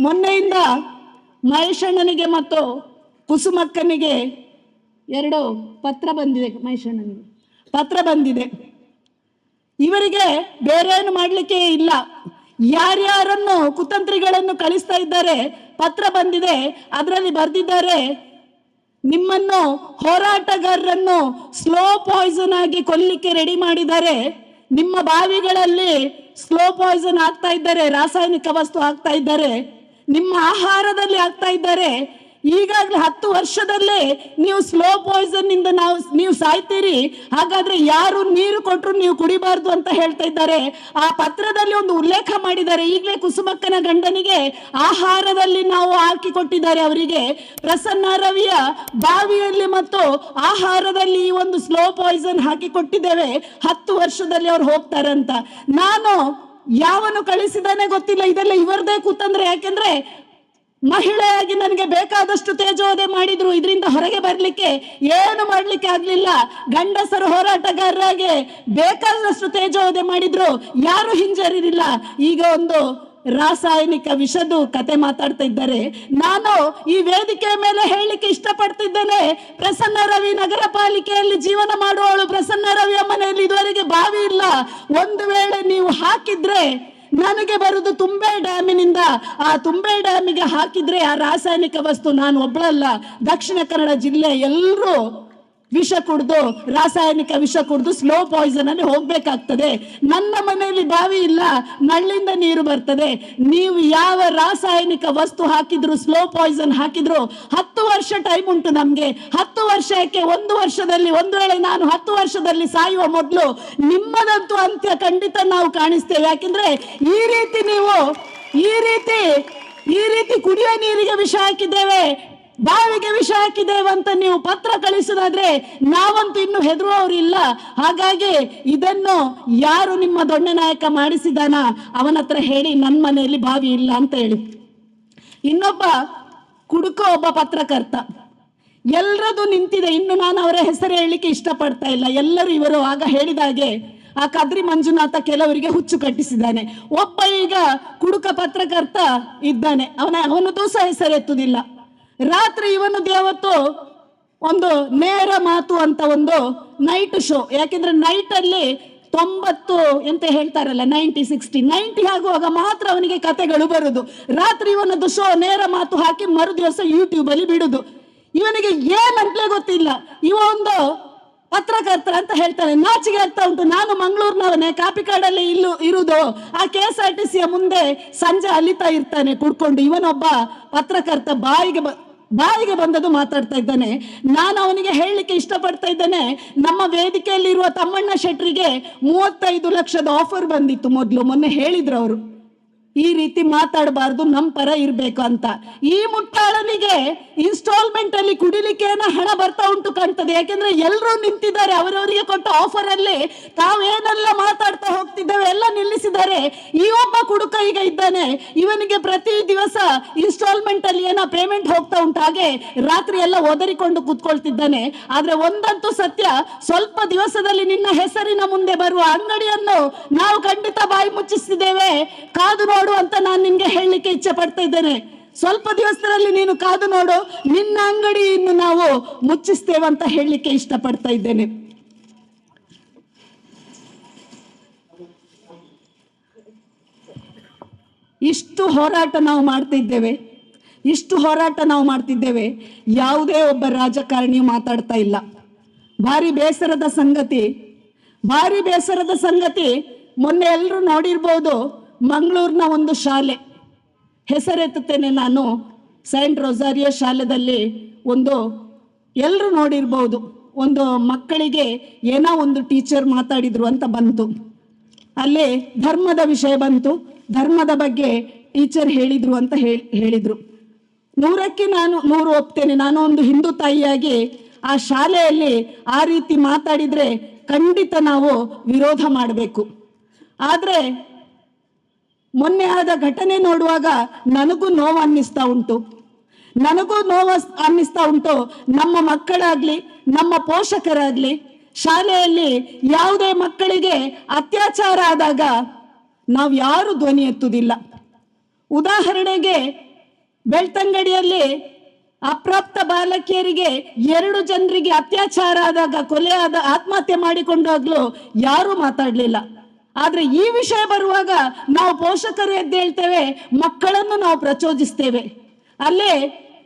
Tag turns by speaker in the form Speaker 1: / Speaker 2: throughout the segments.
Speaker 1: ಮೊನ್ನೆಯಿಂದ ಮಹೇಶಣ್ಣನಿಗೆ ಮತ್ತು ಕುಸುಮಕ್ಕನಿಗೆ ಎರಡು ಪತ್ರ ಬಂದಿದೆ ಮಹೇಶಣ್ಣನಿಗೆ. ಪತ್ರ ಬಂದಿದೆ. ಇವರಿಗೆ ಬೇರೇನು ಮಾಡಲಿಕ್ಕೆ ಇಲ್ಲ. ಯಾರ್ಯಾರನ್ನು ಕುತಂತ್ರಿಗಳನ್ನು ಕಳಿಸ್ತಾ ಇದ್ದಾರೆ, ಪತ್ರ ಬಂದಿದೆ, ಅದರಲ್ಲಿ ಬರೆದಿದ್ದಾರೆ. ನಿಮ್ಮನ್ನು ಹೋರಾಟಗಾರರನ್ನು ಸ್ಲೋ ಪಾಯ್ಸನ್ ಆಗಿ ಕೊಲ್ಲಿಕ್ಕೆ ರೆಡಿ ಮಾಡಿದ್ದಾರೆ. ನಿಮ್ಮ ಬಾವಿಗಳಲ್ಲಿ ಸ್ಲೋ ಪಾಯ್ಸನ್ ಆಗ್ತಾ ಇದ್ದಾರೆ, ರಾಸಾಯನಿಕ ವಸ್ತು ಆಗ್ತಾ ಇದ್ದಾರೆ. ನಿಮ್ಮ ಆಹಾರದಲ್ಲಿ ಆಗ್ತಾ ಇದ್ದಾರೆ. ಈಗಾಗಲೇ ಹತ್ತು ವರ್ಷದಲ್ಲೇ ನೀವು ಸ್ಲೋ ಪಾಯ್ಸನ್ನಿಂದ ನಾವು, ನೀವು ಸಾಯ್ತೀರಿ. ಹಾಗಾದ್ರೆ ಯಾರು ನೀರು ಕೊಟ್ಟರು ನೀವು ಕುಡಿಬಾರ್ದು ಅಂತ ಹೇಳ್ತಾ ಇದ್ದಾರೆ. ಆ ಪತ್ರದಲ್ಲಿ ಒಂದು ಉಲ್ಲೇಖ ಮಾಡಿದ್ದಾರೆ. ಈಗಲೇ ಕುಸುಮಕ್ಕನ ಗಂಡನಿಗೆ ಆಹಾರದಲ್ಲಿ ನಾವು ಹಾಕಿ ಕೊಟ್ಟಿದ್ದಾರೆ ಅವರಿಗೆ. ಪ್ರಸನ್ನ ರವಿಯ ಬಾವಿಯಲ್ಲಿ ಮತ್ತು ಆಹಾರದಲ್ಲಿ ಈ ಒಂದು ಸ್ಲೋ ಪಾಯ್ಸನ್ ಹಾಕಿ ಕೊಟ್ಟಿದ್ದೇವೆ. ಹತ್ತು ವರ್ಷದಲ್ಲಿ ಅವ್ರು ಹೋಗ್ತಾರಂತ. ನಾನು ಯಾವನು ಕಳಿಸಿದಾನೆ ಗೊತ್ತಿಲ್ಲ. ಇದೆಲ್ಲ ಇವರದೇ ಕೂತಂದ್ರೆ ಯಾಕೆಂದ್ರೆ ಮಹಿಳೆಯಾಗಿ ನನಗೆ ಬೇಕಾದಷ್ಟು ತೇಜೋದೆ ಮಾಡಿದ್ರು. ಇದರಿಂದ ಹೊರಗೆ ಬರ್ಲಿಕ್ಕೆ ಏನು ಮಾಡ್ಲಿಕ್ಕೆ ಆಗ್ಲಿಲ್ಲ. ಗಂಡಸರು ಹೋರಾಟಗಾರರಾಗಿ ಬೇಕಾದಷ್ಟು ತೇಜೋದೆ ಮಾಡಿದ್ರು. ಯಾರು ಹಿಂಜರಿಲಿಲ್ಲ ಈಗ ಒಂದು ರಾಸಾಯನಿಕ ವಿಷದು ಕತೆ ಮಾತಾಡ್ತಾ ಇದ್ದಾರೆ. ನಾನು ಈ ವೇದಿಕೆ ಮೇಲೆ ಹೇಳಲಿಕ್ಕೆ ಇಷ್ಟಪಡ್ತಿದ್ದೇನೆ. ಪ್ರಸನ್ನ ರವಿ ನಗರ ಪಾಲಿಕೆಯಲ್ಲಿ ಜೀವನ ಮಾಡುವವಳು ಪ್ರಸನ್ನ ರವಿಯ ಮನೆಯಲ್ಲಿ ಇದುವರೆಗೆ ಬಾವಿ ಇಲ್ಲ. ಒಂದು ವೇಳೆ ನೀವು ಹಾಕಿದ್ರೆ ನನಗೆ ಬರುದು ತುಂಬೆ ಡ್ಯಾಮಿನಿಂದ. ಆ ತುಂಬೆ ಡ್ಯಾಮಿಗೆ ಹಾಕಿದ್ರೆ ಆ ರಾಸಾಯನಿಕ ವಸ್ತು ನಾನು ಒಬ್ಬಳಲ್ಲ ದಕ್ಷಿಣ ಕನ್ನಡ ಜಿಲ್ಲೆ ಎಲ್ಲರೂ ವಿಷ ಕುಡ್ದು, ರಾಸಾಯನಿಕ ವಿಷ ಕುಡ್ದು ಸ್ಲೋ ಪಾಯ್ಸನ್ ಅಲ್ಲಿ ಹೋಗ್ಬೇಕಾಗ್ತದೆ. ನನ್ನ ಮನೆಯಲ್ಲಿ ಬಾವಿ ಇಲ್ಲ ನಳ್ಳಿಂದ ನೀರು ಬರ್ತದೆ. ನೀವು ಯಾವ ರಾಸಾಯನಿಕ ವಸ್ತು ಹಾಕಿದ್ರು ಸ್ಲೋ ಪಾಯ್ಸನ್ ಹಾಕಿದ್ರು, ಹತ್ತು ವರ್ಷ ಟೈಮ್ ಉಂಟು ನಮ್ಗೆ. ಹತ್ತು ವರ್ಷಕ್ಕೆ ಒಂದು ವರ್ಷದಲ್ಲಿ ಒಂದು ವೇಳೆ ನಾನು ಹತ್ತು ವರ್ಷದಲ್ಲಿ ಸಾಯುವ ಮೊದಲು ನಿಮ್ಮದಂತೂ ಅಂತ್ಯ ಖಂಡಿತ ನಾವು ಕಾಣಿಸ್ತೇವೆ. ಯಾಕೆಂದ್ರೆ ಈ ರೀತಿ ನೀವು, ಈ ರೀತಿ ಈ ರೀತಿ ಕುಡಿಯೋ ನೀರಿಗೆ ವಿಷ ಹಾಕಿದ್ದೇವೆ. ಬಾವಿಗೆ ವಿಷ ಹಾಕಿದ್ದೇವೆ ಅಂತ ನೀವು ಪತ್ರ ಕಳಿಸೋದಾದ್ರೆ ನಾವಂತೂ ಇನ್ನು ಹೆದರುವವರಿಲ್ಲ. ಹಾಗಾಗಿ ಇದನ್ನು ಯಾರು ನಿಮ್ಮ ದೊಣ್ಣೆ ನಾಯಕ ಮಾಡಿಸಿದಾನ? ಅವನ ಹತ್ರ ಹೇಳಿ ನನ್ನ ಮನೆಯಲ್ಲಿ ಬಾವಿ ಇಲ್ಲ ಅಂತ ಹೇಳಿ. ಇನ್ನೊಬ್ಬ ಕುಡುಕ ಒಬ್ಬ ಪತ್ರಕರ್ತ. ಎಲ್ಲರದು ನಿಂತಿದೆ. ಇನ್ನು ನಾನು ಅವರ ಹೆಸರು ಹೇಳಲಿಕ್ಕೆ ಇಷ್ಟಪಡ್ತಾ ಇಲ್ಲ. ಎಲ್ಲರೂ ಇವರು ಆಗ ಹೇಳಿದ ಹಾಗೆ ಆ ಕದ್ರಿ ಮಂಜುನಾಥ ಕೆಲವರಿಗೆ ಹುಚ್ಚು ಕಟ್ಟಿಸಿದ್ದಾನೆ. ಒಬ್ಬ ಈಗ ಕುಡುಕ ಪತ್ರಕರ್ತ ಇದ್ದಾನೆ. ಅವನ ಅವನದು ಸಹ ಹೆಸರೆತ್ತುದಿಲ್ಲ ರಾತ್ರಿ ಇವನು ದೇವತ್ತು ಒಂದು ನೇರ ಮಾತು ಅಂತ ಒಂದು ನೈಟ್ ಶೋ ಯಾಕೆಂದ್ರೆ ನೈಟ್ ಅಲ್ಲಿ ತೊಂಬತ್ತು ಎಂತ ಹೇಳ್ತಾರಲ್ಲ ನೈಂಟಿ ಸಿಕ್ಸ್ಟಿ ನೈಂಟಿ ಆಗುವಾಗ ಮಾತ್ರ ಅವನಿಗೆ ಕತೆಗಳು ಬರುದು. ರಾತ್ರಿ ಇವನದ್ದು ಶೋ ನೇರ ಮಾತು ಹಾಕಿ ಮರು ದಿವಸ ಯೂಟ್ಯೂಬ್ ಅಲ್ಲಿ ಬಿಡುದು. ಇವನಿಗೆ ಏನಂತಲೇ ಗೊತ್ತಿಲ್ಲ. ಇವ ಒಂದು ಪತ್ರಕರ್ತ ಅಂತ ಹೇಳ್ತಾನೆ ನಾಚಿಗೆ ಆಗ್ತಾ ಉಂಟು, ನಾನು ಮಂಗಳೂರಿನವನೇ ಕಾಪಿಕಾಡಲ್ಲಿ ಇಲ್ಲು ಇರುವುದು ಆ ಕೆ ಎಸ್ ಆರ್ ಟಿ ಸಿಯ ಮುಂದೆ ಸಂಜೆ ಅಲಿತಾ ಇರ್ತಾನೆ ಕುಡ್ಕೊಂಡು. ಇವನೊಬ್ಬ ಪತ್ರಕರ್ತ ಬಾಯಿಗೆ ಬಾಯಿಗೆ ಬಂದದ್ದು ಮಾತಾಡ್ತಾ ಇದ್ದಾನೆ. ನಾನು ಅವನಿಗೆ ಹೇಳಲಿಕ್ಕೆ ಇಷ್ಟಪಡ್ತಾ ಇದ್ದಾನೆ. ನಮ್ಮ ವೇದಿಕೆಯಲ್ಲಿರುವ ತಮ್ಮಣ್ಣ ಶೆಟ್ರಿಗೆ ಮೂವತ್ತೈದು ಲಕ್ಷದ ಆಫರ್ ಬಂದಿತ್ತು ಮೊದಲು. ಮೊನ್ನೆ ಹೇಳಿದ್ರು ಅವರು. ಈ ರೀತಿ ಮಾತಾಡಬಾರ್ದು ನಮ್ಮ ಪರ ಇರ್ಬೇಕು ಅಂತ. ಈ ಮುಟ್ಟಾಳನಿಗೆ ಇನ್ಸ್ಟಾಲ್ಮೆಂಟ್ ಅಲ್ಲಿ ಕುಡಿಲಿಕ್ಕೆ ಹಣ ಬರ್ತಾ ಉಂಟು ಕಾಣ್ತದೆ. ಯಾಕೆಂದ್ರೆ ಎಲ್ಲರೂ ನಿಂತಿದ್ದಾರೆ, ಅವರವರಿಗೆ ಕೊಟ್ಟ ಆಫರ್ ಅಲ್ಲಿ ತಾವೇನೆಲ್ಲ ಮಾತಾಡ್ತಾ ಹೋಗ್ತಿದ್ದೇವೆ, ಎಲ್ಲ ನಿಲ್ಲಿಸಿದ್ದಾರೆ. ಈ ಒಬ್ಬ ಕುಡುಕ ಈಗ ಇದ್ದಾನೆ. ಇವನಿಗೆ ಪ್ರತಿ ದಿವಸ ಇನ್ಸ್ಟಾಲ್ಮೆಂಟ್ ಅಲ್ಲಿ ಏನೋ ಪೇಮೆಂಟ್ ಹೋಗ್ತಾ ಉಂಟು. ಹಾಗೆ ರಾತ್ರಿ ಎಲ್ಲ ಒದರಿಕೊಂಡು ಕೂತ್ಕೊಳ್ತಿದ್ದಾನೆ. ಆದ್ರೆ ಒಂದಂತೂ ಸತ್ಯ, ಸ್ವಲ್ಪ ದಿವಸದಲ್ಲಿ ನಿನ್ನ ಹೆಸರಿನ ಮುಂದೆ ಬರುವ ಅಂಗಡಿಯನ್ನು ನಾವು ಖಂಡಿತ ಬಾಯಿ ಮುಚ್ಚಿಸಿದ್ದೇವೆ ಕಾದು ನೋಡು ಅಂತ ನಾನು ನಿನ್ಗೆ ಹೇಳಲಿಕ್ಕೆ ಇಚ್ಛೆ ಪಡ್ತಾ ಇದ್ದೇನೆ. ಸ್ವಲ್ಪ ದಿವಸದಲ್ಲಿ ನೀನು ಕಾದು ನೋಡು. ನಿನ್ನ ಅಂಗಡಿಯನ್ನು ನಾವು ಮುಚ್ಚಿಸ್ತೇವೆ ಅಂತ ಹೇಳಲಿಕ್ಕೆ ಇಷ್ಟಪಡ್ತಾ ಇದ್ದೇನೆ. ಇಷ್ಟು ಹೋರಾಟ ನಾವು ಮಾಡ್ತಿದ್ದೇವೆ ಇಷ್ಟು ಹೋರಾಟ ನಾವು ಮಾಡ್ತಿದ್ದೇವೆ ಯಾವುದೇ ಒಬ್ಬ ರಾಜಕಾರಣಿ ಮಾತಾಡ್ತಾ ಇಲ್ಲ. ಭಾರಿ ಬೇಸರದ ಸಂಗತಿ. ಭಾರಿ ಬೇಸರದ ಸಂಗತಿ. ಮೊನ್ನೆ ಎಲ್ಲರೂ ನೋಡಿರ್ಬೋದು. ಮಂಗಳೂರಿನ ಒಂದು ಶಾಲೆ. ಹೆಸರೆತ್ತುತ್ತೇನೆ ನಾನು ಸೈಂಟ್ ರೊಸಾರಿಯೋ ಶಾಲೆದಲ್ಲಿ ಒಂದು ಎಲ್ಲರೂ ನೋಡಿರ್ಬೋದು, ಒಂದು ಮಕ್ಕಳಿಗೆ ಏನೋ ಒಂದು ಟೀಚರ್ ಮಾತಾಡಿದ್ರು ಅಂತ ಬಂತು. ಅಲ್ಲಿ ಧರ್ಮದ ವಿಷಯ ಬಂತು, ಧರ್ಮದ ಬಗ್ಗೆ ಟೀಚರ್ ಹೇಳಿದ್ರು ಅಂತ ಹೇಳಿ ಹೇಳಿದ್ರು. ನೂರಕ್ಕೆ ನಾನು, ನೂರು ಒಪ್ತೇನೆ, ನಾನು ಒಂದು ಹಿಂದೂ ತಾಯಿಯಾಗಿ ಆ ಶಾಲೆಯಲ್ಲಿ ಆ ರೀತಿ ಮಾತಾಡಿದ್ರೆ ಖಂಡಿತ ನಾವು ವಿರೋಧ ಮಾಡಬೇಕು. ಆದ್ರೆ ಮೊನ್ನೆ ಆದ ಘಟನೆ ನೋಡುವಾಗ ನನಗೂ ನೋವು ಅನ್ನಿಸ್ತಾ ಉಂಟು. ನನಗೂ ನೋವು ಅನ್ನಿಸ್ತಾ ಉಂಟು. ನಮ್ಮ ಮಕ್ಕಳಾಗ್ಲಿ, ನಮ್ಮ ಪೋಷಕರಾಗ್ಲಿ, ಶಾಲೆಯಲ್ಲಿ ಯಾವುದೇ ಮಕ್ಕಳಿಗೆ ಅತ್ಯಾಚಾರ ಆದಾಗ ನಾವು ಯಾರು ಧ್ವನಿ ಎತ್ತುವುದಿಲ್ಲ ಉದಾಹರಣೆಗೆ, ಬೆಳ್ತಂಗಡಿಯಲ್ಲಿ ಅಪ್ರಾಪ್ತ ಬಾಲಕಿಯರಿಗೆ ಎರಡು ಜನರಿಗೆ ಅತ್ಯಾಚಾರ ಆದಾಗ, ಕೊಲೆ ಆದ, ಆತ್ಮಹತ್ಯೆ ಮಾಡಿಕೊಂಡಾಗ್ಲೂ ಯಾರೂ ಮಾತಾಡ್ಲಿಲ್ಲ. ಆದ್ರೆ ಈ ವಿಷಯ ಬರುವಾಗ ನಾವು ಪೋಷಕರು ಎದ್ದು ಹೇಳ್ತೇವೆ, ಮಕ್ಕಳನ್ನು ನಾವು ಪ್ರಚೋದಿಸ್ತೇವೆ. ಅಲ್ಲೇ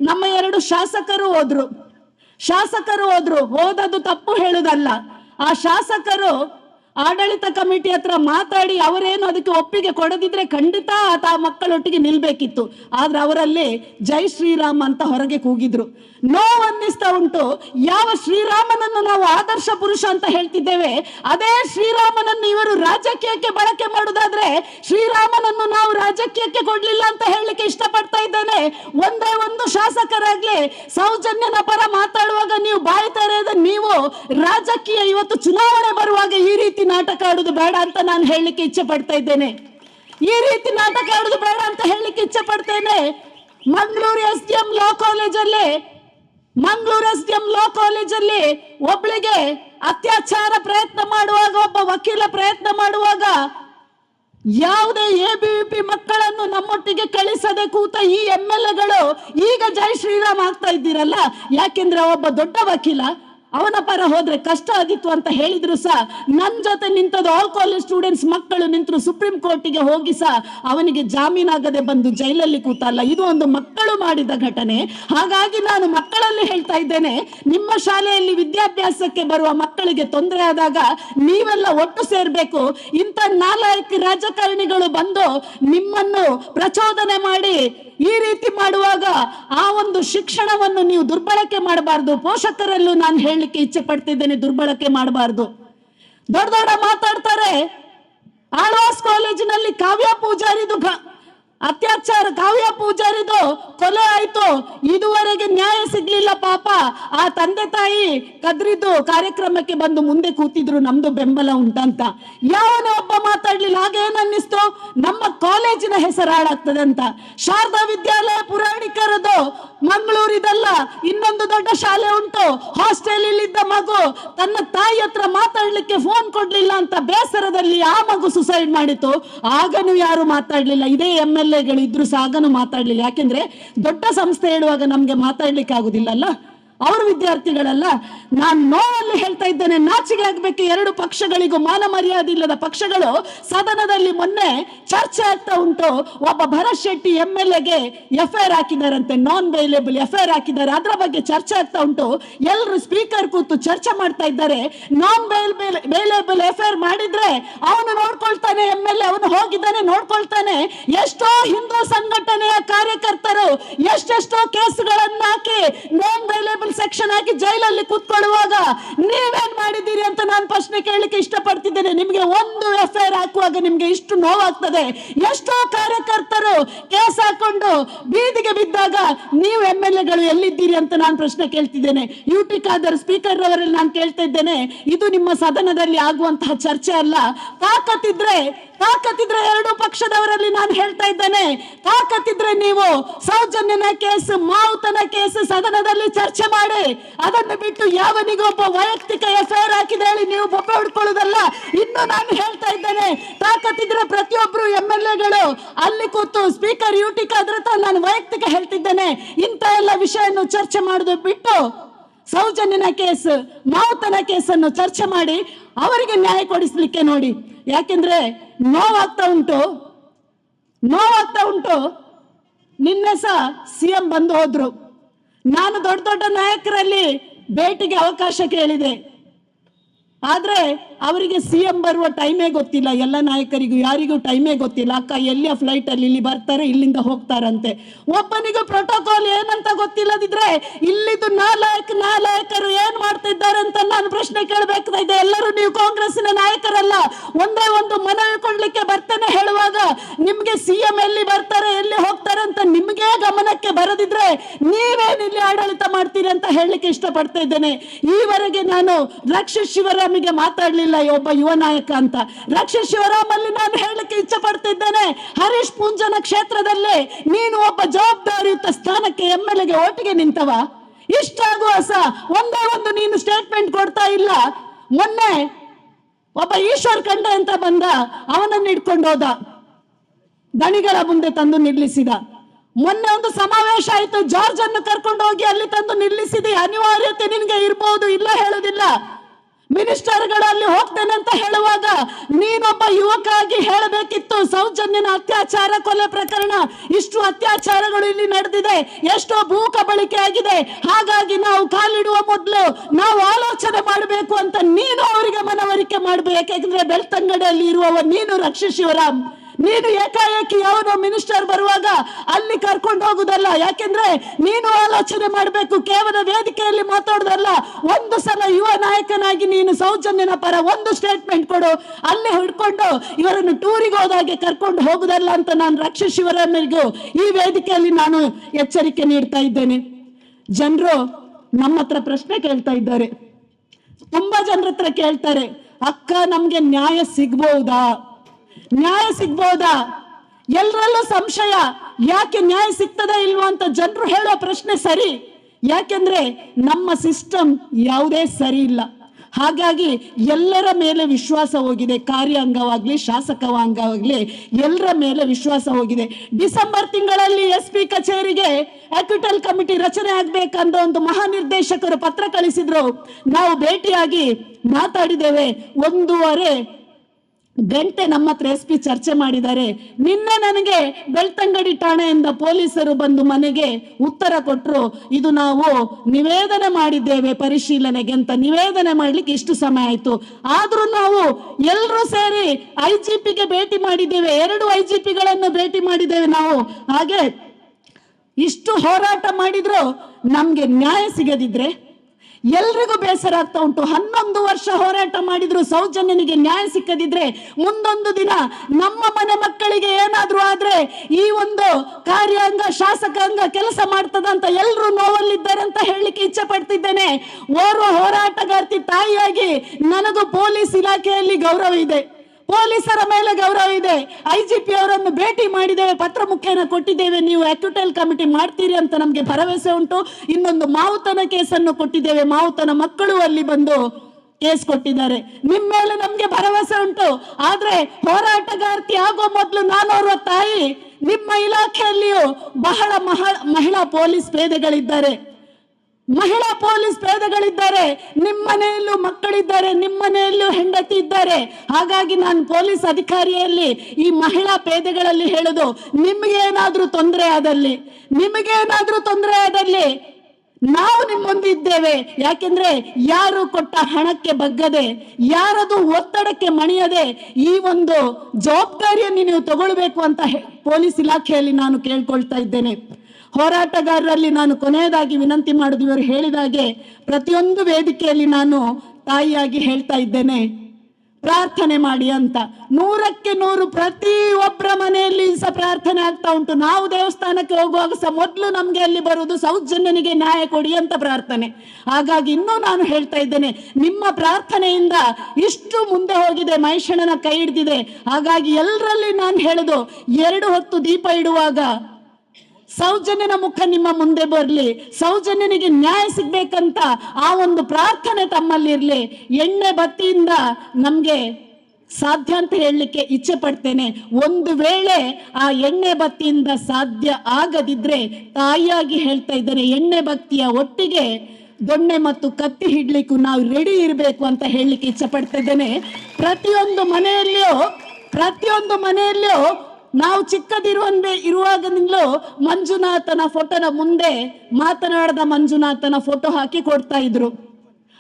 Speaker 1: ನಮ್ಮ ಎರಡು ಶಾಸಕರು ಹೋದ್ರು. ಶಾಸಕರು ಹೋದ್ರು, ಹೋದದ್ದು ತಪ್ಪು ಹೇಳುದಲ್ಲ. ಆ ಶಾಸಕರು ಆಡಳಿತ ಕಮಿಟಿ ಹತ್ರ ಮಾತಾಡಿ ಅವರೇನು ಅದಕ್ಕೆ ಒಪ್ಪಿಗೆ ಕೊಡದಿದ್ರೆ ಖಂಡಿತ ಆತ ಮಕ್ಕಳೊಟ್ಟಿಗೆ ನಿಲ್ಬೇಕಿತ್ತು. ಆದ್ರೆ ಅವರಲ್ಲಿ ಜೈ ಶ್ರೀರಾಮ್ ಅಂತ ಹೊರಗೆ ಕೂಗಿದ್ರು. ನೋವು ಅನ್ನಿಸ್ತಾ ಉಂಟು. ಯಾವ ಶ್ರೀರಾಮನನ್ನು ನಾವು ಆದರ್ಶ ಪುರುಷ ಅಂತ ಹೇಳ್ತಿದ್ದೇವೆ, ಅದೇ ಶ್ರೀರಾಮನನ್ನು ಇವರು ರಾಜಕೀಯಕ್ಕೆ ಬಳಕೆ ಮಾಡುದಾದ್ರೆ ಶ್ರೀರಾಮನನ್ನು ನಾವು ರಾಜಕೀಯಕ್ಕೆ ಕೊಡ್ಲಿಲ್ಲ ಅಂತ ಹೇಳಲಿಕ್ಕೆ ಇಷ್ಟಪಡ್ತಾ ಇದ್ದೇನೆ. ಒಂದೇ ಒಂದು ಶಾಸಕರಾಗ್ಲಿ ಸೌಜನ್ಯನ ಪರ ಮಾತಾಡುವಾಗ ನೀವು ಬಾಯಿ ನೀವು ರಾಜಕೀಯ ಇವತ್ತು ಚುನಾವಣೆ ಬರುವಾಗ ಈ ರೀತಿ ನಾಟಕ ಆಡುದು ಬೇಡ ಅಂತ ನಾನು ಹೇಳಲಿಕ್ಕೆ ಇಚ್ಛೆ ಪಡ್ತಾ ಇದ್ದೇನೆ. ಈ ರೀತಿ ನಾಟಕ ಆಡುದು ಬೇಡ ಅಂತ ಹೇಳಲಿಕ್ಕೆ ಇಚ್ಛೆ ಪಡ್ತೇನೆ. Mangaluru S D M law ಕಾಲೇಜಲ್ಲಿ, Mangaluru S D M law ಕಾಲೇಜಲ್ಲಿ ಒಬ್ಳಿಗೆ ಅತ್ಯಾಚಾರ ಪ್ರಯತ್ನ ಮಾಡುವಾಗ, ಒಬ್ಬ ವಕೀಲ ಪ್ರಯತ್ನ ಮಾಡುವಾಗ ಯಾವುದೇ ಎ ಬಿ ಪಿ ಮಕ್ಕಳನ್ನು ನಮ್ಮೊಟ್ಟಿಗೆ ಕಳಿಸದೆ ಕೂತ ಈ ಎಂ ಎಲ್ ಎಗಳು ಈಗ ಜೈ ಶ್ರೀರಾಮ್ ಆಗ್ತಾ ಇದ್ದೀರಲ್ಲ? ಯಾಕೆಂದ್ರೆ ಒಬ್ಬ ದೊಡ್ಡ ವಕೀಲ ಅವನ ಪರ ಹೋದ್ರೆ ಕಷ್ಟ ಆಗಿತ್ತು ಅಂತ ಹೇಳಿದ್ರು ಸಹ ನನ್ ಜೊತೆ ನಿಂತದ್ದು ಆಲ್ ಕಾಲೇಜ್ ಸ್ಟೂಡೆಂಟ್ಸ್ ಮಕ್ಕಳು ನಿಂತರು ಸುಪ್ರೀಂ ಕೋರ್ಟಿಗೆ ಹೋಗಿ ಸಹ ಅವನಿಗೆ ಜಾಮೀನಾಗದೆ ಬಂದು ಜೈಲಲ್ಲಿ ಕೂತಲ್ಲ. ಇದು ಒಂದು ಮಕ್ಕಳು ಮಾಡಿದ ಘಟನೆ. ಹಾಗಾಗಿ ನಾನು ಮಕ್ಕಳಲ್ಲಿ ಹೇಳ್ತಾ ಇದ್ದೇನೆ, ನಿಮ್ಮ ಶಾಲೆಯಲ್ಲಿ ವಿದ್ಯಾಭ್ಯಾಸಕ್ಕೆ ಬರುವ ಮಕ್ಕಳಿಗೆ ತೊಂದರೆ ಆದಾಗ ನೀವೆಲ್ಲ ಒಟ್ಟು ಸೇರ್ಬೇಕು. ಇಂಥ ನಾಲ್ಕು ರಾಜಕಾರಣಿಗಳು ಬಂದು ನಿಮ್ಮನ್ನು ಪ್ರಚೋದನೆ ಮಾಡಿ ಈ ರೀತಿ ಮಾಡುವಾಗ ಆ ಒಂದು ಶಿಕ್ಷಣವನ್ನು ನೀವು ದುರ್ಬಳಕೆ ಮಾಡಬಾರದು. ಪೋಷಕರಲ್ಲೂ ನಾನು ಹೇಳಲಿಕ್ಕೆ ಇಚ್ಛೆ ಪಡ್ತಿದ್ದೇನೆ ದುರ್ಬಳಕೆ ಮಾಡಬಾರ್ದು. ದೊಡ್ಡ ದೊಡ್ಡ ಮಾತಾಡ್ತಾರೆ. ಆಳ್ವಾಸ್ ಕಾಲೇಜಿನಲ್ಲಿ ಕಾವ್ಯ ಪೂಜಾರಿದು ಅತ್ಯಾಚಾರ ಕಾವ್ಯ ಪೂಜಾರಿದು ಕೊಲೆ ಆಯ್ತು. ಇದುವರೆಗೆ ನ್ಯಾಯ ಸಿಗ್ಲಿಲ್ಲ ಪಾಪ. ಆ ತಂದೆ ತಾಯಿ ಕದ್ರಿದ್ದು ಕಾರ್ಯಕ್ರಮಕ್ಕೆ ಬಂದು ಮುಂದೆ ಕೂತಿದ್ರು. ನಮ್ದು ಬೆಂಬಲ ಉಂಟಂತ. ಯಾವನೇ ಒಬ್ಬ ಮಾತಾಡ್ಲಿಲ್ಲ. ಹಾಗೆ ಏನನ್ನಿಸ್ತು ನಮ್ಮ ಕಾಲೇಜಿನ ಹೆಸರು ಹಾಳಾಗ್ತದೆ ಅಂತ ಶಾರದಾ ವಿದ್ಯಾಲಯ ಪುರಾಣಿಕರದು ಮಂಗಳೂರಿದಲ್ಲ ಇನ್ನೊಂದು ದೊಡ್ಡ ಶಾಲೆ ಉಂಟು. ಹಾಸ್ಟೆಲ್ ಇದ್ದ ಮಗು ತನ್ನ ತಾಯಿ ಹತ್ರ ಮಾತಾಡ್ಲಿಕ್ಕೆ ಫೋನ್ ಕೊಡ್ಲಿಲ್ಲ ಅಂತ ಬೇಸರದಲ್ಲಿ ಆ ಮಗು ಸುಸೈಡ್ ಮಾಡಿತು ಆಗನು ಯಾರು ಮಾತಾಡ್ಲಿಲ್ಲ. ಇದೇ ಎಂ ಎಗಳು ಸಾಗನು ಮಾತಾಡ್ಲಿಲ್ಲ. ಯಾಕೆಂದ್ರೆ ದೊಡ್ಡ ಸಂಸ್ಥೆ ಹೇಳುವಾಗ ನಮ್ಗೆ ಮಾತಾಡ್ಲಿಕ್ಕೆ ಆಗುದಿಲ್ಲಲ್ಲ ಅವರು ವಿದ್ಯಾರ್ಥಿಗಳಲ್ಲ, ನಾನು ನೋವಲ್ಲಿ ಹೇಳ್ತಾ ಇದ್ದೇನೆ ನಾಚಿಗೆ ಆಗ್ಬೇಕು ಎರಡು ಪಕ್ಷಗಳಿಗೂ ಮಾನ ಮರ್ಯಾದೆ ಇಲ್ಲದ ಪಕ್ಷಗಳು ಸದನದಲ್ಲಿ ಮೊನ್ನೆ ಚರ್ಚೆ ಆಗ್ತಾ ಉಂಟು. ಒಬ್ಬ ಭರತ್ ಶೆಟ್ಟಿ ಎಂ ಎಲ್ ಎಗೆ ಎಫ್ ಹಾಕಿದಾರಂತೆ ನಾನ್ ವೈಲೇಬಲ್ ಎಫ್ ಐ ಹಾಕಿದ್ದಾರೆ. ಅದರ ಬಗ್ಗೆ ಚರ್ಚೆ ಆಗ್ತಾ ಉಂಟು. ಎಲ್ಲರೂ ಸ್ಪೀಕರ್ ಕೂತು ಚರ್ಚೆ ಮಾಡ್ತಾ ಇದ್ದಾರೆ. ನಾನ್ ವೈಲೇಬಲ್ ಎಫ್ ಐ ಮಾಡಿದ್ರೆ ಅವನು ನೋಡ್ಕೊಳ್ತಾನೆ ಎಂ ಎಲ್ ಎ ಅವನು ಹೋಗಿದ್ದಾನೆ, ನೋಡ್ಕೊಳ್ತಾನೆ. ಎಷ್ಟೋ ಹಿಂದೂ ಸಂಘಟನೆಯ ಕಾರ್ಯಕರ್ತರು ಎಷ್ಟೆಷ್ಟೋ ಕೇಸ್ಗಳನ್ನ ಹಾಕಿ ನಾನ್ ಸೆಕ್ಷನ್ ಹಾಕಿ ಜೈಲಲ್ಲಿ ಕೂತ್ಕೊಳ್ಳುವಾಗ ನೀವೇನ್ ಮಾಡಿದ್ದೀರಿ ಅಂತ ನಾನು ಪ್ರಶ್ನೆ ಕೇಳಲಿಕ್ಕೆ ಇಷ್ಟಪಡ್ತಿದ್ದೇನೆ. ನಿಮಗೆ ಒಂದು ಎಫ್ ಐ ಹಾಕುವಾಗ ನಿಮಗೆ ಇಷ್ಟು ನೋವಾಗ್ತದೆ. ಎಷ್ಟೋ ಕಾರ್ಯಕರ್ತರು ಕೇಸ್ ಹಾಕೊಂಡು ಬೀದಿಗೆ ಬಿದ್ದಾಗ ನೀವು ಎಂ ಎಲ್ ಎಗಳು ಎಲ್ಲಿದ್ದೀರಿ ಅಂತ ನಾನು ಪ್ರಶ್ನೆ ಕೇಳ್ತಿದ್ದೇನೆ. ಯು ಟಿ ಖಾದರ್ ಸ್ಪೀಕರ್ ಅವರಲ್ಲಿ ನಾನು ಕೇಳ್ತಾ ಇದ್ದೇನೆ, ಇದು ನಿಮ್ಮ ಸದನದಲ್ಲಿ ಆಗುವಂತಹ ಚರ್ಚೆ ಅಲ್ಲ. ತಾಕತ್ತಿದ್ರೆ ತಾಕತ್ತಿದ್ರೆ ಎರಡು ಪಕ್ಷದವರಲ್ಲಿ ನಾನು ಹೇಳ್ತಾ ಇದ್ದೇನೆ. ತಾಕತ್ತಿದ್ರೆ ನೀವು ಸೌಜನ್ಯನ ಕೇಸ್, ಮಾವುತನ ಕೇಸ್ ಸದನದಲ್ಲಿ ಚರ್ಚೆ ಮಾಡಿ. ಅದನ್ನು ಬಿಟ್ಟು ಯಾವನಿಗೊಬ್ಬ ವೈಯಕ್ತಿಕ ಎಫ್ ಹಾಕಿದ ಹೇಳಿ ನೀವು ಬೊಬ್ಬೆ ಹುಡ್ಕೊಳ್ಳೋದಲ್ಲ. ಇನ್ನು ನಾನು ಹೇಳ್ತಾ ಇದ್ದೇನೆ, ತಾಕತ್ತಿದ್ರೆ ಪ್ರತಿಯೊಬ್ರು ಎಂ ಎಲ್ ಎಗಳು ಅಲ್ಲಿ ಕೂತು ಸ್ಪೀಕರ್ ಯುಟಿಕ್ ಅದ್ರ ನಾನು ವೈಯಕ್ತಿಕ ಹೇಳ್ತಿದ್ದೇನೆ. ಇಂಥ ಎಲ್ಲ ವಿಷಯವನ್ನು ಚರ್ಚೆ ಮಾಡುದು ಬಿಟ್ಟು ಸೌಜನ್ಯನ ಕೇಸ್, ಮಾವುತನ ಕೇಸನ್ನು ಚರ್ಚೆ ಮಾಡಿ ಅವರಿಗೆ ನ್ಯಾಯ ಕೊಡಿಸ್ಲಿಕ್ಕೆ ನೋಡಿ. ಯಾಕೆಂದ್ರೆ ನೋವಾಗ್ತಾ ಉಂಟು. ನೋವಾಗ್ತಾ ಉಂಟು. ನಿನ್ನೆ ಸಹ ಸಿ ಎಂ ಬಂದು ಹೋದ್ರು. ನಾನು ದೊಡ್ಡ ದೊಡ್ಡ ನಾಯಕರಲ್ಲಿ ಭೇಟಿಗೆ ಅವಕಾಶ ಕೇಳಿದೆ. ಆದ್ರೆ ಅವರಿಗೆ ಸಿ ಎಂ ಬರುವ ಟೈಮೇ ಗೊತ್ತಿಲ್ಲ. ಎಲ್ಲ ನಾಯಕರಿಗೂ ಯಾರಿಗೂ ಟೈಮೇ ಗೊತ್ತಿಲ್ಲ. ಅಕ್ಕ, ಎಲ್ಲಿಯ ಫ್ಲೈಟ್ ಅಲ್ಲಿ ಇಲ್ಲಿ ಬರ್ತಾರೆ, ಇಲ್ಲಿಂದ ಹೋಗ್ತಾರಂತೆ. ಒಬ್ಬನಿಗೂ ಪ್ರೋಟೋಕಾಲ್ ಏನಂತ ಗೊತ್ತಿಲ್ಲದಿದ್ರೆ ಇಲ್ಲಿದ್ದು ನಾಲಾಯಕ್ ನಾಲಾಯಕರು ಏನ್ ಮಾಡ್ತಿದ್ದಾರೆ ಅಂತ ನಾನು ಪ್ರಶ್ನೆ ಕೇಳಬೇಕಾಗಿದೆ. ಎಲ್ಲರೂ ನೀವು ಕಾಂಗ್ರೆಸ್ಸಿನ ನಾಯಕರಲ್ಲ. ಒಂದೇ ಒಂದು ಮನವಿ ಕೊಡ್ಲಿಕ್ಕೆ ಬರ್ತೇನೆ ಹೇಳುವಾಗ ನಿಮ್ಗೆ ಸಿ ಎಂ ಎಲ್ಲಿ ಬರ್ತಾರೆ, ಎಲ್ಲಿ ಹೋಗ್ತಾರೆ ಅಂತ ನಿಮ್ಗೆ ಗಮನಕ್ಕೆ ಬರದಿದ್ರೆ ನೀವೇನ್ ಇಲ್ಲಿ ಆಡಳಿತ ಮಾಡ್ತೀರಿ ಅಂತ ಹೇಳಲಿಕ್ಕೆ ಇಷ್ಟಪಡ್ತಾ ಇದ್ದೇನೆ. ಈವರೆಗೆ ನಾನು ರಕ್ಷಿತ್ ಶಿವರಾಮಿಗೆ ಮಾತಾಡಲಿಲ್ಲ ಒಬ್ಬ ಯುವ ನಾಯಕ ಅಂತ. ರಕ್ಷಿತ್ ಶಿವರಾಮ್ ಅಲ್ಲಿ ನಾನು ಹೇಳಲಿಕ್ಕೆ ಇಚ್ಛೆ ಪಡ್ತಿದ್ದೇನೆ ಹರೀಶ್ ಪೂಂಜನ ಕ್ಷೇತ್ರದಲ್ಲಿ ನೀನು ಒಬ್ಬ ಜವಾಬ್ದಾರಿಯುತ ಸ್ಥಾನಕ್ಕೆ ಎಂ ಎಲ್ ಎಗೆ ಒಟ್ಟಿಗೆ ನಿಂತವ? ಇಷ್ಟಾಗುವ ಸ ಒಂದೇ ಒಂದು ನೀನು ಸ್ಟೇಟ್ಮೆಂಟ್ ಕೊಡ್ತಾ ಇಲ್ಲ. ಮೊನ್ನೆ ಒಬ್ಬ ಈಶ್ವರ್ ಖಂಡ್ರೆ ಅಂತ ಬಂದ, ಅವನನ್ನು ಇಟ್ಕೊಂಡು ಹೋದ. ದಣಿಗಳ ಮುಂದೆ ತಂದು ನಿಲ್ಲಿಸಿದ. ಮೊನ್ನೆ ಒಂದು ಸಮಾವೇಶ ಆಯ್ತು. ಜಾರ್ಜ್ ಅನ್ನು ಕರ್ಕೊಂಡು ಹೋಗಿ ಅಲ್ಲಿ ತಂದು ನಿಲ್ಲಿಸಿದೆ. ಅನಿವಾರ್ಯತೆ ನಿನ್ಗೆ ಇರ್ಬೋದು. ಇಲ್ಲ ಹೇಳುದಿಲ್ಲ. ಮಿನಿಸ್ಟರ್ಗಳು ಅಲ್ಲಿ ಹೋಗ್ತೇನೆ ಅಂತ ಹೇಳುವಾಗ ನೀನೊಬ್ಬ ಯುವಕ ಆಗಿ ಹೇಳಬೇಕಿತ್ತು. ಸೌಜನ್ಯನ ಅತ್ಯಾಚಾರ ಕೊಲೆ ಪ್ರಕರಣ. ಇಷ್ಟು ಅತ್ಯಾಚಾರಗಳು ಇಲ್ಲಿ ನಡೆದಿದೆ. ಎಷ್ಟೋ ಭೂ ಕಬಳಿಕೆ ಆಗಿದೆ. ಹಾಗಾಗಿ ನಾವು ಕಾಲಿಡುವ ಮೊದಲು ನಾವು ಆಲೋಚನೆ ಮಾಡಬೇಕು ಅಂತ ನೀನು ಅವರಿಗೆ ಮನವರಿಕೆ ಮಾಡಬೇಕು. ಯಾಕೆಂದ್ರೆ ಬೆಳ್ತಂಗಡಿಯಲ್ಲಿ ಇರುವವ ನೀನು ರಕ್ಷ ಶಿವರಾಮ್ ನೀನು ಏಕಾಏಕಿ ಯಾವುದೋ ಮಿನಿಸ್ಟರ್ ಬರುವಾಗ ಅಲ್ಲಿ ಕರ್ಕೊಂಡು ಹೋಗುದಲ್ಲ? ಯಾಕೆಂದ್ರೆ ನೀನು ಆಲೋಚನೆ ಮಾಡಬೇಕು, ಕೇವಲ ವೇದಿಕೆಯಲ್ಲಿ ಮಾತಾಡೋದಲ್ಲ. ಒಂದು ಸಲ ಯುವ ನಾಯಕನಾಗಿ ನೀನು ಸೌಜನ್ಯನ ಪರ ಒಂದು ಸ್ಟೇಟ್ಮೆಂಟ್ ಕೊಡು. ಅಲ್ಲಿ ಹಿಡ್ಕೊಂಡು ಇವರನ್ನು ಟೂರಿಗೆ ಹೋದಾಗೆ ಕರ್ಕೊಂಡು ಹೋಗುದಲ್ಲ ಅಂತ ನಾನು ರಕ್ಷ ಶಿವರಾಮರಿಗೂ ಈ ವೇದಿಕೆಯಲ್ಲಿ ನಾನು ಎಚ್ಚರಿಕೆ ನೀಡ್ತಾ ಇದ್ದೇನೆ. ಜನರು ನಮ್ಮ ಹತ್ರ ಪ್ರಶ್ನೆ ಕೇಳ್ತಾ ಇದ್ದಾರೆ. ತುಂಬಾ ಜನರ ಕೇಳ್ತಾರೆ, ಅಕ್ಕ, ನಮ್ಗೆ ನ್ಯಾಯ ಸಿಗ್ಬಹುದಾ ನ್ಯಾಯ ಸಿಗ್ಬೋದಾ? ಎಲ್ಲರಲ್ಲೂ ಸಂಶಯ. ಯಾಕೆ ನ್ಯಾಯ ಸಿಗ್ತದೆ ಇಲ್ವಾ ಅಂತ ಜನರು ಹೇಳೋ ಪ್ರಶ್ನೆ ಸರಿ. ಯಾಕೆಂದ್ರೆ ನಮ್ಮ ಸಿಸ್ಟಮ್ ಯಾವುದೇ ಸರಿ ಇಲ್ಲ. ಹಾಗಾಗಿ ಎಲ್ಲರ ಮೇಲೆ ವಿಶ್ವಾಸ ಹೋಗಿದೆ. ಕಾರ್ಯಾಂಗವಾಗ್ಲಿ ಶಾಸಕಾಂಗವಾಗ್ಲಿ ಎಲ್ಲರ ಮೇಲೆ ವಿಶ್ವಾಸ ಹೋಗಿದೆ. ಡಿಸೆಂಬರ್ ತಿಂಗಳಲ್ಲಿ ಎಸ್ ಪಿ ಕಚೇರಿಗೆ ಅಕ್ವಿಟಲ್ ಕಮಿಟಿ ರಚನೆ ಆಗ್ಬೇಕಂತ ಒಂದು ಮಹಾನಿರ್ದೇಶಕರು ಪತ್ರ ಕಳಿಸಿದ್ರು. ನಾವು ಭೇಟಿಯಾಗಿ ಮಾತಾಡಿದ್ದೇವೆ. ಒಂದೂವರೆ ಗಂಟೆ ನಮ್ಮ ಹತ್ರ ಎಸ್ ಪಿ ಚರ್ಚೆ ಮಾಡಿದ್ದಾರೆ. ನಿನ್ನೆ ನನಗೆ ಬೆಳ್ತಂಗಡಿ ಠಾಣೆಯಿಂದ ಪೊಲೀಸರು ಬಂದು ಮನೆಗೆ ಉತ್ತರ ಕೊಟ್ಟರು ಇದು ನಾವು ನಿವೇದನೆ ಮಾಡಿದ್ದೇವೆ ಪರಿಶೀಲನೆಗೆ ಅಂತ ನಿವೇದನೆ ಮಾಡ್ಲಿಕ್ಕೆ ಇಷ್ಟು ಸಮಯ ಆಯ್ತು. ಆದ್ರೂ ನಾವು ಎಲ್ಲರೂ ಸೇರಿ ಐ ಜಿ ಪಿಗೆ ಭೇಟಿ ಮಾಡಿದ್ದೇವೆ, ಎರಡು ಐ ಜಿ ಪಿಗಳನ್ನು ಭೇಟಿ ಮಾಡಿದ್ದೇವೆ ನಾವು. ಹಾಗೆ ಇಷ್ಟು ಹೋರಾಟ ಮಾಡಿದ್ರು ನಮ್ಗೆ ನ್ಯಾಯ ಸಿಗದಿದ್ರೆ ಎಲ್ರಿಗೂ ಬೇಸರ ಆಗ್ತಾ ಉಂಟು. ಹನ್ನೊಂದು ವರ್ಷ ಹೋರಾಟ ಮಾಡಿದ್ರು, ಸೌಜನ್ಯನಿಗೆ ನ್ಯಾಯ ಸಿಕ್ಕದಿದ್ರೆ ಮುಂದೊಂದು ದಿನ ನಮ್ಮ ಮನೆ ಮಕ್ಕಳಿಗೆ ಏನಾದ್ರೂ ಆದ್ರೆ ಈ ಒಂದು ಕಾರ್ಯಾಂಗ, ಶಾಸಕಾಂಗ ಕೆಲಸ ಮಾಡ್ತದಂತ ಎಲ್ಲರೂ ನೋವಲ್ಲಿದ್ದಾರೆ ಅಂತ ಹೇಳಲಿಕ್ಕೆ ಇಚ್ಛೆ ಪಡ್ತಿದ್ದೇನೆ. ಓರ್ವ ಹೋರಾಟಗಾರ್ತಿ ತಾಯಿಯಾಗಿ ನನಗೂ ಪೊಲೀಸ್ ಇಲಾಖೆಯಲ್ಲಿ ಗೌರವ ಇದೆ. ಪೊಲೀಸರ ಮೇಲೆ ಗೌರವ ಇದೆ. ಐ ಜಿ ಪಿ ಅವರನ್ನು ಭೇಟಿ ಮಾಡಿದ್ದೇವೆ, ಪತ್ರ ಮುಖೇನ ಕೊಟ್ಟಿದ್ದೇವೆ, ನೀವು ಅಕ್ಯುಟೈಲ್ ಕಮಿಟಿ ಮಾಡ್ತೀರಿ ಅಂತ ನಮಗೆ ಭರವಸೆ ಉಂಟು. ಇನ್ನೊಂದು ಮಾವುತನ ಕೇಸನ್ನು ಕೊಟ್ಟಿದ್ದೇವೆ, ಮಾವುತನ ಮಕ್ಕಳು ಅಲ್ಲಿ ಬಂದು ಕೇಸ್ ಕೊಟ್ಟಿದ್ದಾರೆ. ನಿಮ್ಮ ಮೇಲೆ ನಮ್ಗೆ ಭರವಸೆ ಉಂಟು. ಆದ್ರೆ ಹೋರಾಟಗಾರ್ತಿ ಆಗೋ ಮೊದಲು ನಾನೋರ್ವ ತಾಯಿ, ನಿಮ್ಮ ಇಲಾಖೆಯಲ್ಲಿಯೂ ಬಹಳ ಮಹ- ಮಹಿಳಾ ಪೊಲೀಸ್ ಪೇದೆಗಳಿದ್ದಾರೆ. ಮಹಿಳಾ ಪೊಲೀಸ್ ಪೇದೆಗಳಿದ್ದಾರೆ ನಿಮ್ಮ ಮನೆಯಲ್ಲೂ ಮಕ್ಕಳಿದ್ದಾರೆ ನಿಮ್ಮ ಮನೆಯಲ್ಲೂ ಹೆಂಡತಿ ಇದ್ದಾರೆ. ಹಾಗಾಗಿ ನಾನು ಪೊಲೀಸ್ ಅಧಿಕಾರಿಯಲ್ಲಿ ಈ ಮಹಿಳಾ ಪೇದೆಗಳಲ್ಲಿ ಹೇಳುದು, ನಿಮ್ಗೆ ಏನಾದ್ರೂ ತೊಂದರೆ ಆದಲ್ಲಿ, ನಿಮಗೆ ಏನಾದ್ರೂ ತೊಂದರೆ ಆದಲ್ಲಿ ನಾವು ನಿಮ್ಮೊಂದಿದ್ದೇವೆ ಯಾಕೆಂದ್ರೆ ಯಾರು ಕೊಟ್ಟ ಹಣಕ್ಕೆ ಬಗ್ಗದೆ, ಯಾರದು ಒತ್ತಡಕ್ಕೆ ಮಣಿಯದೆ ಈ ಒಂದು ಜವಾಬ್ದಾರಿಯನ್ನು ನೀವು ತಗೊಳ್ಬೇಕು ಅಂತ ಪೊಲೀಸ್ ಇಲಾಖೆಯಲ್ಲಿ ನಾನು ಕೇಳ್ಕೊಳ್ತಾ ಇದ್ದೇನೆ. ಹೋರಾಟಗಾರರಲ್ಲಿ ನಾನು ಕೊನೆಯದಾಗಿ ವಿನಂತಿ ಮಾಡುದು ಇವರು ಹೇಳಿದಾಗೆ ಪ್ರತಿಯೊಂದು ವೇದಿಕೆಯಲ್ಲಿ ನಾನು ತಾಯಿಯಾಗಿ ಹೇಳ್ತಾ ಇದ್ದೇನೆ. ಪ್ರಾರ್ಥನೆ ಮಾಡಿ ಅಂತ. ನೂರಕ್ಕೆ ನೂರು ಪ್ರತಿ ಒಬ್ಬರ ಮನೆಯಲ್ಲಿ ಸಹ ಪ್ರಾರ್ಥನೆ ಆಗ್ತಾ ಉಂಟು. ನಾವು ದೇವಸ್ಥಾನಕ್ಕೆ ಹೋಗುವಾಗ ಸಹ ಮೊದಲು ನಮಗೆ ಅಲ್ಲಿ ಬರುವುದು ಸೌಜನ್ಯನಿಗೆ ನ್ಯಾಯ ಕೊಡಿ ಅಂತ ಪ್ರಾರ್ಥನೆ. ಹಾಗಾಗಿ ಇನ್ನೂ ನಾನು ಹೇಳ್ತಾ ಇದ್ದೇನೆ, ನಿಮ್ಮ ಪ್ರಾರ್ಥನೆಯಿಂದ ಇಷ್ಟು ಮುಂದೆ ಹೋಗಿದೆ ಮಹಿಷಣನ ಕೈ ಹಿಡಿದಿದೆ. ಹಾಗಾಗಿ ಎಲ್ಲರಲ್ಲಿ ನಾನು ಹೇಳುದು, ಎರಡು ಹೊತ್ತು ದೀಪ ಇಡುವಾಗ ಸೌಜನ್ಯನ ಮುಖ ನಿಮ್ಮ ಮುಂದೆ ಬರಲಿ. ಸೌಜನ್ಯನಿಗೆ ನ್ಯಾಯ ಸಿಗ್ಬೇಕಂತ ಆ ಒಂದು ಪ್ರಾರ್ಥನೆ ತಮ್ಮಲ್ಲಿ ಇರಲಿ ಎಣ್ಣೆ ಬತ್ತಿಯಿಂದ ನಮ್ಗೆ ಸಾಧ್ಯ ಅಂತ ಹೇಳಲಿಕ್ಕೆ ಇಚ್ಛೆ ಪಡ್ತೇನೆ. ಒಂದು ವೇಳೆ ಆ ಎಣ್ಣೆ ಬತ್ತಿಯಿಂದ ಸಾಧ್ಯ ಆಗದಿದ್ರೆ ತಾಯಿಯಾಗಿ ಹೇಳ್ತಾ ಇದ್ದೇನೆ ಎಣ್ಣೆ ಬತ್ತಿಯ ಒಟ್ಟಿಗೆ ದೊಣ್ಣೆ ಮತ್ತು ಕತ್ತಿ ಹಿಡ್ಲಿಕ್ಕೂ ನಾವು ರೆಡಿ ಇರಬೇಕು ಅಂತ ಹೇಳಲಿಕ್ಕೆ ಇಚ್ಛೆ ಪಡ್ತಾ ಇದ್ದೇನೆ. ಪ್ರತಿಯೊಂದು ಮನೆಯಲ್ಲಿಯೂ ಪ್ರತಿಯೊಂದು ಮನೆಯಲ್ಲಿಯೂ ನಾವು ಚಿಕ್ಕದಿರುವಂದೆ ಇರುವಾಗನಿಂದಲೂ ಮಂಜುನಾಥನ ಫೋಟೋನ ಮುಂದೆ ಮಾತನಾಡದ ಮಂಜುನಾಥನ ಫೋಟೋ ಹಾಕಿ ಕೊಡ್ತಾ ಇದ್ರು.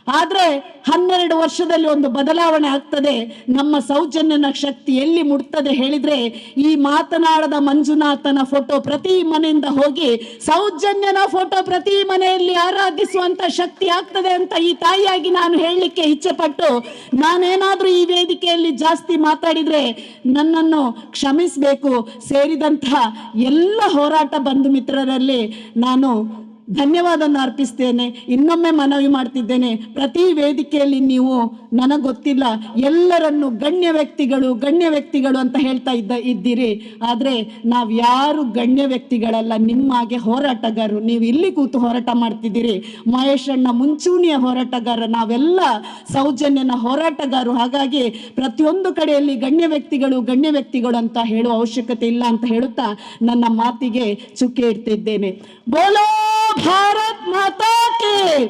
Speaker 1: ಆದ್ರೆ ಹನ್ನೆರಡು ವರ್ಷದಲ್ಲಿ ಒಂದು ಬದಲಾವಣೆ ಆಗ್ತದೆ. ನಮ್ಮ ಸೌಜನ್ಯನ ಶಕ್ತಿ ಎಲ್ಲಿ ಮುಟ್ತದೆ ಹೇಳಿದ್ರೆ ಈ ಮಾತನಾಡದ ಮಂಜುನಾಥನ ಫೋಟೋ ಪ್ರತಿ ಮನೆಯಿಂದ ಹೋಗಿ ಸೌಜನ್ಯನ ಫೋಟೋ ಪ್ರತಿ ಮನೆಯಲ್ಲಿ ಆರಾಧಿಸುವಂತ ಶಕ್ತಿ ಆಗ್ತದೆ ಅಂತ ಈ ತಾಯಿಯಾಗಿ ನಾನು ಹೇಳಲಿಕ್ಕೆ ಇಚ್ಛೆ ಪಟ್ಟು ನಾನೇನಾದ್ರೂ ಈ ವೇದಿಕೆಯಲ್ಲಿ ಜಾಸ್ತಿ ಮಾತಾಡಿದ್ರೆ ನನ್ನನ್ನು ಕ್ಷಮಿಸಬೇಕು. ಸೇರಿದಂತಹ ಎಲ್ಲ ಹೋರಾಟ ಬಂಧು ಮಿತ್ರರಲ್ಲಿ ನಾನು ಧನ್ಯವಾದವನ್ನು ಅರ್ಪಿಸ್ತೇನೆ. ಇನ್ನೊಮ್ಮೆ ಮನವಿ ಮಾಡ್ತಿದ್ದೇನೆ. ಪ್ರತಿ ವೇದಿಕೆಯಲ್ಲಿ ನೀವು ನನಗೆ ಗೊತ್ತಿಲ್ಲ. ಎಲ್ಲರನ್ನು ಗಣ್ಯ ವ್ಯಕ್ತಿಗಳು ಗಣ್ಯ ವ್ಯಕ್ತಿಗಳು ಅಂತ ಹೇಳ್ತಾ ಇದ್ದ, ಇದ್ದೀರಿ. ಆದರೆ ನಾವು ಯಾರು ಗಣ್ಯ ವ್ಯಕ್ತಿಗಳಲ್ಲ, ನಿಮ್ಮ ಹಾಗೆ ಹೋರಾಟಗಾರರು. ನೀವು ಇಲ್ಲಿ ಕೂತು ಹೋರಾಟ ಮಾಡ್ತಿದ್ದೀರಿ. ಮಹೇಶಣ್ಣ ಮುಂಚೂಣಿಯ ಹೋರಾಟಗಾರ. ನಾವೆಲ್ಲ ಸೌಜನ್ಯನ ಹೋರಾಟಗಾರರು ಹಾಗಾಗಿ ಪ್ರತಿಯೊಂದು ಕಡೆಯಲ್ಲಿ ಗಣ್ಯ ವ್ಯಕ್ತಿಗಳು ಗಣ್ಯ ವ್ಯಕ್ತಿಗಳು ಅಂತ ಹೇಳುವ ಅವಶ್ಯಕತೆ ಇಲ್ಲ ಅಂತ ಹೇಳುತ್ತಾ ನನ್ನ ಮಾತಿಗೆ ಚುಕ್ಕೆ ಇಡ್ತಿದ್ದೇನೆ. ಬೋಲೋ भारत माता की।